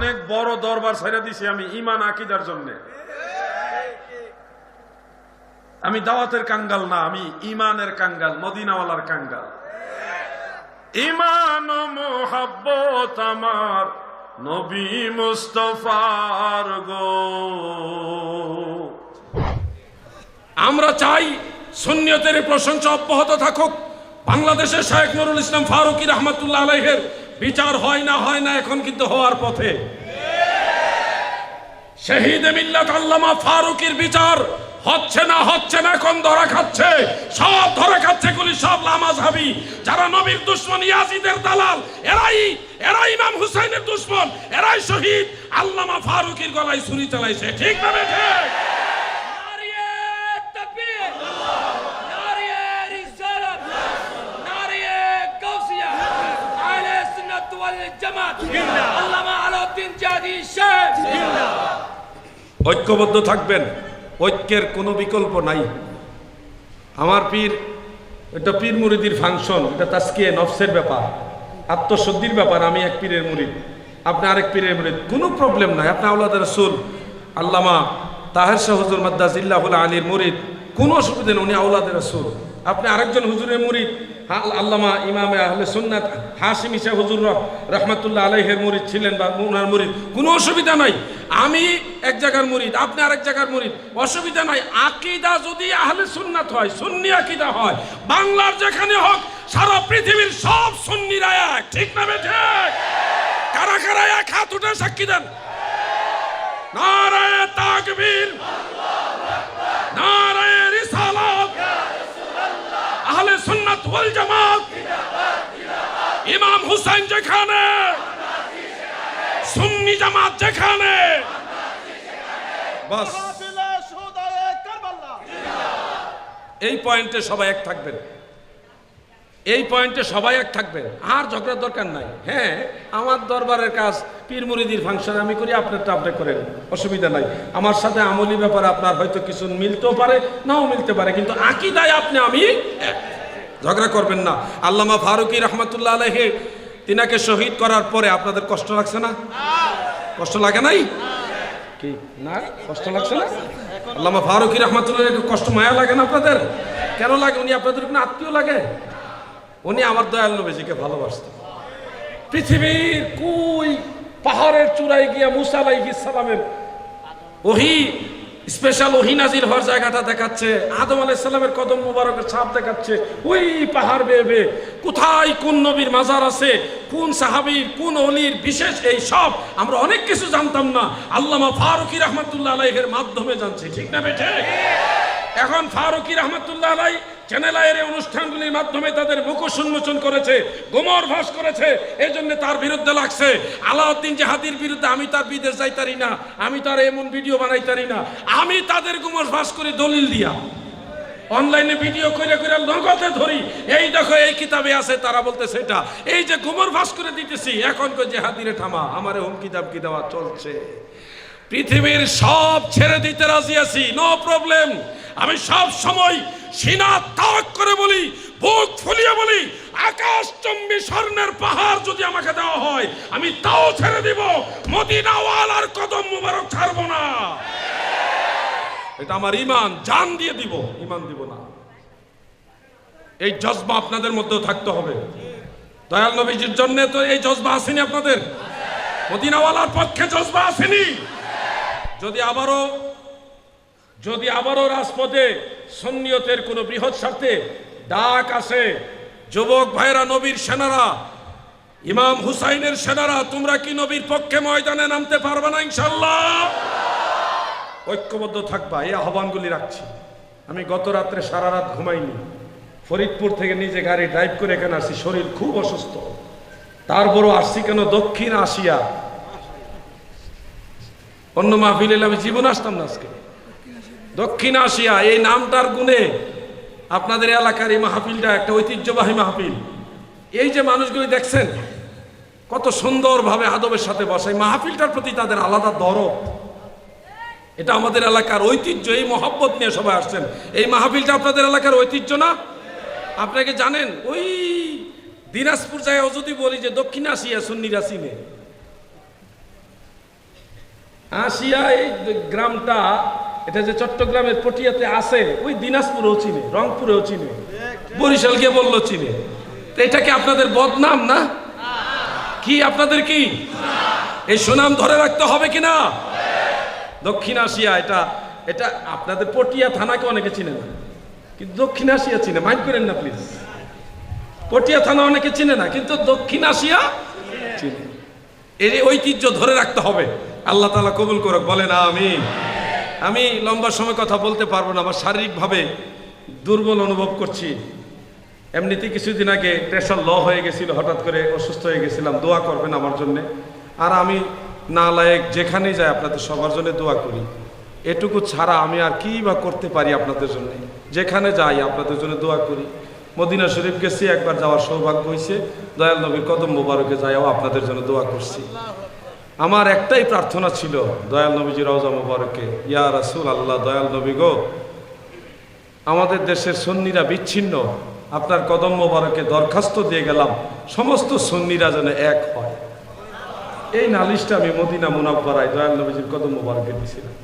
অনেক বড় দরবার ছাইরা দিছি আমি ইমান আকিদার জন্যে। আমি দাওয়াতের কাঙ্গাল না, আমি ইমানের কাঙ্গাল, মদিনাওয়ালার কাঙ্গাল। ইমান মোহাব্বত আমার নবী মুস্তফার গো। আমরা চাই সুন্নিয়তের প্রশংসা অব্যাহত থাকুক। বাংলাদেশের শাহেখ নুরুল ইসলাম ফারুকি রহমতুল্লাহ আলাইহের বিচার হয় না হয় না, এখন কিন্তু হওয়ার পথে। শহীদ মিল্লাত আল্লামা ফারুকির বিচার হচ্ছে না হচ্ছে না, এখন ধরা খাচ্ছে। সব ধরা খাচ্ছে গুলি সব লামাজ হাবি যারা নবীর দুশ্মন, ইয়াজিদের দালাল, এরাই এরাই ইমাম হুসাইনের দুশ্মন, এরাই শহীদ। আল্লামা ফারুকির গলায় ছুরি চালাইছে। ঠিক না বেঠে ঐক্যবদ্ধ থাকবেন। ঐক্যের কোনো বিকল্প নাই। আমার পীর, এটা পীর মুরিদির ফাংশন, এটা তাস্কিয়ে নফসের ব্যাপার। আত্মশুদ্ধির ব্যাপার, আমি এক পীরের মুরিদ। আপনি আরেক পীরের মুরিদ, কোনো প্রবলেম নাই। আপনি আউলাদ রসুল, আল্লামা তাহের শাহ হুজুর মাদ্দাজিল্লাহুল আলীর মুরিদ, কোনো অসুবিধা নেই, উনি আউলাদের রসুল। আপনি আরেকজন হুজুরের মুরিদ আল্লামা ইমামে আহলে সুন্নাত হাসিম ইসা হুজুর রহ- রহমাতুল্লাহ আলাইহের মুরিদ ছিলেন বা উনার মুরিদ, কোনো অসুবিধা নাই। আমি এক জায়গার মুরিদ, আপনি আরেক জায়গার মুরিদ। অসুবিধা নাই। আকিদা যদি আহলে সুন্নাত হয়, সুন্নি আকিদা হয়, বাংলার যেখানে হোক, সারা পৃথিবীর সব সুন্নিরা এক। ঠিক না বেঠে? কারা কারা এক হাত উঠে সাক্ষী দেন? নারায় তাকবীর। নারায় রিসালাত। আহলে সুন্নাত ওয়াল জামাত। ইমাম হুসাইন যেখানে? সুন্নি জামাত যেখানে। বাস। এই পয়েন্টে সবাই এক থাকবেন। এই পয়েন্টে সবাই এক থাকবেন। আর ঝগড়ার দরকার নাই। হ্যাঁ আমার দরবারের কাজ পীর মুরিদির ফাংশন আমি করি আপনারটা আপনি করেন। অসুবিধা নাই। আমার সাথে আমলি ব্যাপারে আপনার হয়তো কিছু মিলতেও পারে নাও মিলতে পারে কিন্তু আকিদায় আপনি আমি ঝগড়া করবেন না। আল্লামা ফারুকি রহমতুল্লাহ আলহে তিনাকে শহীদ করার পরে আপনাদের কষ্ট লাগছে না? কষ্ট লাগে নাই? কি? না? কষ্ট লাগছে না? আল্লামা ফারুকি রহমতুল্লাহ কষ্ট মায়া লাগে না আপনাদের? কেন লাগে? উনি আপনাদের কোনো আত্মীয় লাগে? উনি আমার দয়াল নবীজিকে ভালোবাসতেন পৃথিবীর কুই পাহাড়ের চূড়ায় গিয়া মুসা আলাইহিস সালামের ওহি স্পেশাল ওহি নাজির হওয়ার জায়গাটা দেখাচ্ছে। আদম আলাইসাল্লামের কদম মুবারকের ছাপ দেখাচ্ছে। ওই পাহাড় বেয়ে বেয়ে কোথায় কোন নবীর মাজার আছে, কোন সাহাবির, কোন অলির, বিশেষ এই সব আমরা অনেক কিছু জানতাম না। আল্লামা ফারুকি রহমতুল্লাহ আলাইহের মাধ্যমে জানছি। ঠিক না বেঠে এখন ফারুকি রহমতুল্লাহ আলাই চ্যানেল আয়ের অনুষ্ঠানগুলির মাধ্যমে তাদের মুখোশ উন্মোচন করেছে, গোমর ভাস করেছে এই জন্য তার বিরুদ্ধে লাগছে। আলাউদ্দিন জাহাদির বিরুদ্ধে আমি তার বিদেশ যাইতারি না, আমি তার এমন ভিডিও বানাইতারি না। আমি তাদের গোমর ভাস করে দলিল দিয়া। অনলাইনে ভিডিও করে করে নগদে ধরি। এই দেখো, এই কিতাবে আছে, তারা বলতে সেটা। এই যে গোমর ভাস করে দিতেছি, এখন কই জেহাদিরে থামা, আমার হুমকি দামকি দেওয়া চলছে। পৃথিবীর সব ছেড়ে দিতে রাজি আছি নো প্রবলেম আমি সব সময় সিনা তাক করে বলি, বুক ফুলিয়ে বলি, আকাশ চম্বি স্বর্ণের পাহাড় যদি আমাকে দেওয়া হয়, আমি তাও ছেড়ে দিব, মদিনাওয়ালার কদম মুবারক ছাড়বো না। এটা আমার ইমান জান দিয়ে দিব ইমান দিব না। এই জজবা আপনাদের মধ্যেও থাকতে হবে। দয়াল নবীজির জন্য তো এই জজবা আসেনি আপনাদের? মদিনাওয়ালার পক্ষে জজবা আসেনি। যদি আবারও যদি আবারও রাজপথে সন্নিয়তের কোনো বৃহৎ স্বার্থে ডাক আসে, যুবক ভাইরা নবীর সেনারা, ইমাম হুসাইনের সেনারা, তোমরা কি নবীর পক্ষে ময়দানে নামতে পারবে না ইনশাল্লাহ ঐক্যবদ্ধ থাকবা, এই আহ্বানগুলি রাখছি। আমি গত রাত্রে সারা রাত ঘুমাইনি। ফরিদপুর থেকে নিজে গাড়ি ড্রাইভ করে এখানে আসি, শরীর খুব অসুস্থ। তারপরও আসছি কেন দক্ষিণ আসিয়া অন্য মাহফিল এলে আমি জীবন আসতাম না আজকে। দক্ষিণ আসিয়া এই নামটার গুণে আপনাদের এলাকার এই মাহফিলটা একটা ঐতিহ্যবাহী মাহফিল। এই যে মানুষগুলি দেখছেন, কত সুন্দরভাবে আদবের সাথে বসে। মাহফিলটার প্রতি তাদের আলাদা দরদ। এটা আমাদের এলাকার ঐতিহ্য, এই মহব্বত নিয়ে সবাই আসছেন। এই মাহফিলটা আপনাদের এলাকার ঐতিহ্য না? আপনাকে জানেন? ওই দিনাজপুর জায়গায় যদি বলি যে দক্ষিণ আসিয়া সুন্নিরা সিনে আসিয়া এই গ্রামটা, এটা যে চট্টগ্রামের পটিয়াতে আছে, ওই দিনাজপুরেও চিনে, রংপুরেও চিনে বরিশাল গিয়ে বলল চিনে। এটা কি আপনাদের বদনাম না? কি আপনাদের কি? এই সুনাম ধরে রাখতে হবে কি না? দক্ষিণ আসিয়া এটা এটা আপনাদের পটিয়া থানাকে অনেকে চিনে না। কিন্তু দক্ষিণ আসিয়া চিনে, মাইন্ড করেন না প্লিজ। পটিয়া থানা অনেকে চিনে না, কিন্তু দক্ষিণ আসিয়া চিনে। এর ঐতিহ্য ধরে রাখতে হবে। আল্লাহ তালা কবুল করুক, বলেন আমি আমি লম্বা সময় কথা বলতে পারব না, আমার শারীরিকভাবে দুর্বল অনুভব করছি। এমনিতে কিছুদিন আগে প্রেশার ল হয়ে গেছিল, হঠাৎ করে অসুস্থ হয়ে গেছিলাম, দোয়া করবেন আমার জন্য। আর আমি না লায়ক যেখানেই যাই, আপনাদের সবার জন্য দোয়া করি। এটুকু ছাড়া আমি আর কি বা করতে পারি আপনাদের জন্য? যেখানে যাই, আপনাদের জন্য দোয়া করি। মদিনা শরীফ গেছি, একবার যাওয়ার সৌভাগ্য হয়েছে দয়াল নবীর কদম মোবারকে যাইও আপনাদের জন্য দোয়া করছি। আমার একটাই প্রার্থনা ছিল, দয়াল নবীজি রওজা মুবারকে, ইয়া রাসুল আল্লাহ দয়াল নবী গো, আমাদের দেশের সন্নিরা বিচ্ছিন্ন, আপনার কদম মোবারকে দরখাস্ত দিয়ে গেলাম, সমস্ত সন্নিরা যেন এক হয়। এই নালিশটা আমি মদিনা মুনাফারায় দয়াল নবীজির কদম মোবারকে দিয়েছিলাম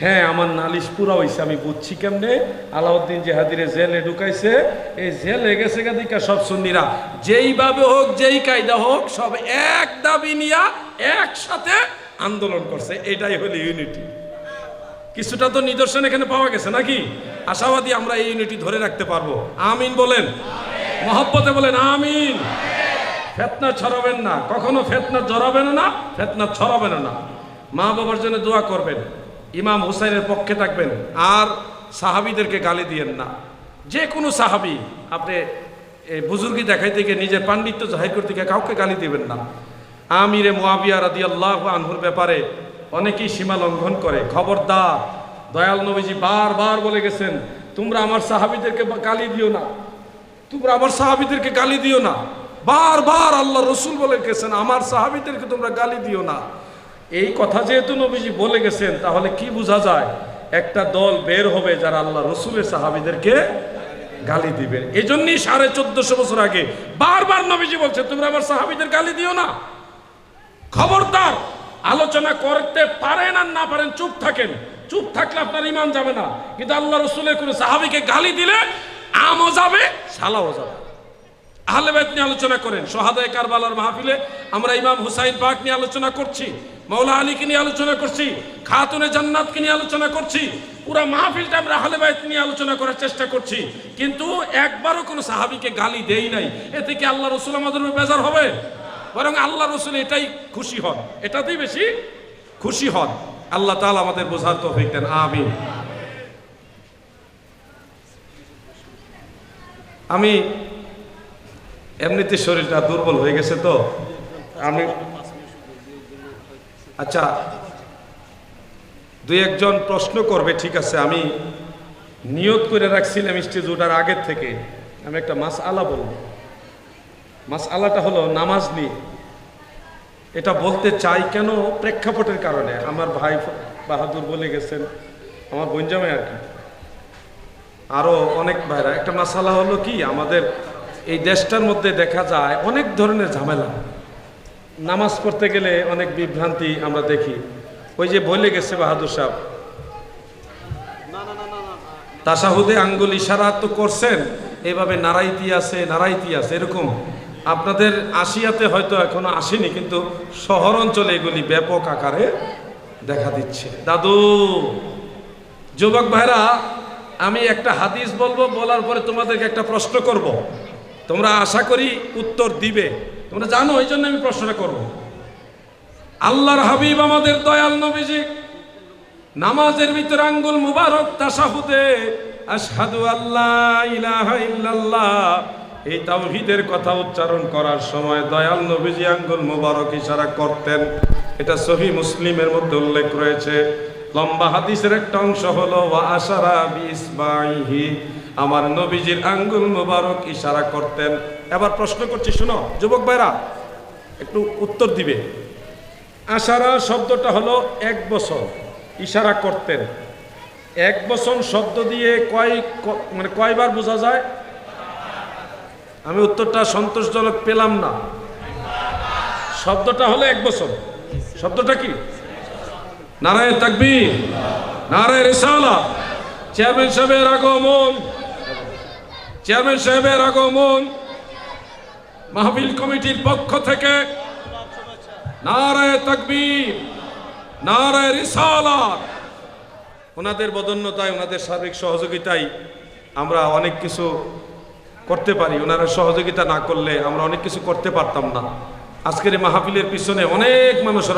হ্যাঁ আমার নালিশ পুরা হয়েছে আমি বুঝছি কেমনে? আলাউদ্দিন জেহাদিরে জেলে ঢুকাইছে। এই জেলে গেছে গাদিকা সব সুন্নিরা। যেইভাবে হোক, যেই কায়দা হোক, সব এক দাবি নিয়া একসাথে আন্দোলন করছে। এটাই হলো ইউনিটি। কিছুটা তো নিদর্শন এখানে পাওয়া গেছে নাকি? আশাবাদী আমরা এই ইউনিটি ধরে রাখতে পারব। আমিন বলেন। মহব্বতে বলেন, আমিন। ফেতনা ছড়াবেন না। কখনো ফেতনা জড়াবেন না, ফেতনা ছড়াবেন না। মা বাবার জন্য দোয়া করবেন। ইমাম হুসাইনের পক্ষে থাকবেন, আর সাহাবিদেরকে গালি দিয়েন না। যে কোনো সাহাবি, আপনি বুজুর্গি দেখাইতে গিয়ে নিজের পাণ্ডিত্য জাহির করতে গিয়ে কাউকে গালি দিবেন না। আমিরে মোয়াবিয়া রাদি আল্লাহ আনহুর ব্যাপারে অনেকেই সীমা লঙ্ঘন করে। খবরদার, দয়াল নবীজি বারবার বলে গেছেন, তোমরা আমার সাহাবিদেরকে গালি দিও না। তোমরা আমার সাহাবিদেরকে গালি দিও না। বারবার আল্লাহ রসুল বলে গেছেন, আমার সাহাবিদেরকে তোমরা গালি দিও না। এই কথা যেহেতু নবীজি বলে গেছেন, তাহলে কি বোঝা যায়? একটা দল বের হবে যারা আল্লাহ রসুলের সাহাবিদেরকে গালি দিবেন। এই জন্যই সাড়ে চোদ্দশো বছর আগে বারবার নবীজি বলছে, তোমরা আমার সাহাবিদের গালি দিও না। খবরদার, আলোচনা করতে পারেন আর না পারেন, চুপ থাকেন। চুপ থাকলে আপনার ইমান যাবে না। কিন্তু আল্লাহ রসুলের কোনো সাহাবিকে গালি দিলে আমও যাবে সালাও যাবে। আহলে বাইত নিয়ে আলোচনা করেন। সোহাদায় কারবালার মাহফিলে আমরা ইমাম হুসাইন পাক নিয়ে আলোচনা করছি মৌলা আলীকে নিয়ে আলোচনা করছি, খাতুনে জান্নাতকে নিয়ে আলোচনা করছি, পুরো মাহফিলটা আমরা আহলে বাইত নিয়ে আলোচনা করার চেষ্টা করছি। কিন্তু একবারও কোনো সাহাবিকে গালি দেই নাই। এতে কি আল্লাহ রসুল আমাদের বেজার হবে? বরং আল্লাহ রসুল এটাই খুশি হন। এটাতেই বেশি খুশি হন। আল্লাহ তাআলা আমাদের বোঝার তৌফিক দেন। আমিন। আমি এমনিতে শরীরটা দুর্বল হয়ে গেছে তো? আমি আচ্ছা দুই একজন প্রশ্ন করবে, ঠিক আছে, আমি নিয়ত করে রাখছিলাম স্টেজ ওঠার আগের থেকে। আমি একটা মাস আলা বলব। মাস আলাটা হলো নামাজ নিয়ে। এটা বলতে চাই কেন প্রেক্ষাপটের কারণে? আমার ভাই বাহাদুর বলে গেছেন, আমার বঞ্জামে আর কি। আরও অনেক ভাইরা। একটা মাসালা হলো কি? আমাদের এই দেশটার মধ্যে দেখা যায় অনেক ধরনের ঝামেলা। নামাজ পড়তে গেলে অনেক বিভ্রান্তি আমরা দেখি। ওই যে বলে গেছে বাহাদুর সাহেব। তাসাহুদে আঙ্গুল ইশারা তো করছেন, এভাবে নারাইতি আছে নারাইতি আছে, এরকম। আপনাদের আশিয়াতে হয়তো এখনও আসেনি, কিন্তু শহর অঞ্চলে এগুলি ব্যাপক আকারে দেখা দিচ্ছে। দাদু, যুবক ভাইরা, আমি একটা হাদিস বলব, বলার পরে তোমাদেরকে একটা প্রশ্ন করব। তোমরা আশা করি উত্তর দিবে। তোমরা জানো, এই জন্য আমি প্রশ্নটা করব। আল্লাহর হাবিব আমাদের দয়াল নবীজি, নামাজের ভিতর আঙ্গুল মুবারক তাসাহুদে আশহাদু আল্লাহ ইলাহা ইল্লাল্লাহ, এই তাওহীদের কথা উচ্চারণ করার সময় দয়াল নবীজি আঙ্গুল মুবারক ইশারা করতেন। এটা সহি মুসলিমের মধ্যে উল্লেখ রয়েছে। লম্বা হাদিসের একটা অংশ হলো, ওয়া আশারা বিসবাইহি আমার নবীজির আঙ্গুল মুবারক ইশারা করতেন। এবার প্রশ্ন করছি, শোনো, যুবক ভাইরা, একটু উত্তর দিবে। আশারা শব্দটা হলো এক বছর ইশারা করতেন। এক বছর শব্দ দিয়ে কয় মানে কয়বার বোঝা যায়? আমি উত্তরটা সন্তোষজনক পেলাম না। শব্দটা হলো এক বছর শব্দটা কি? নারায়ণ তাকবীর, নারায়ণ রিসালা চেয়ারম্যান সাহেবের আগমন। চেয়ারম্যান সাহেবের আগমন মাহফিল কমিটির পক্ষ থেকে নারায় তাকবীর, নারায় রিসালাত। ওনাদের বদন্যতায়, ওনাদের সার্বিক সহযোগিতায় আমরা অনেক কিছু করতে পারি। ওনারা সহযোগিতা না করলে আমরা অনেক কিছু করতে পারতাম না। আজকের এই মাহফিলের পিছনে অনেক মানুষের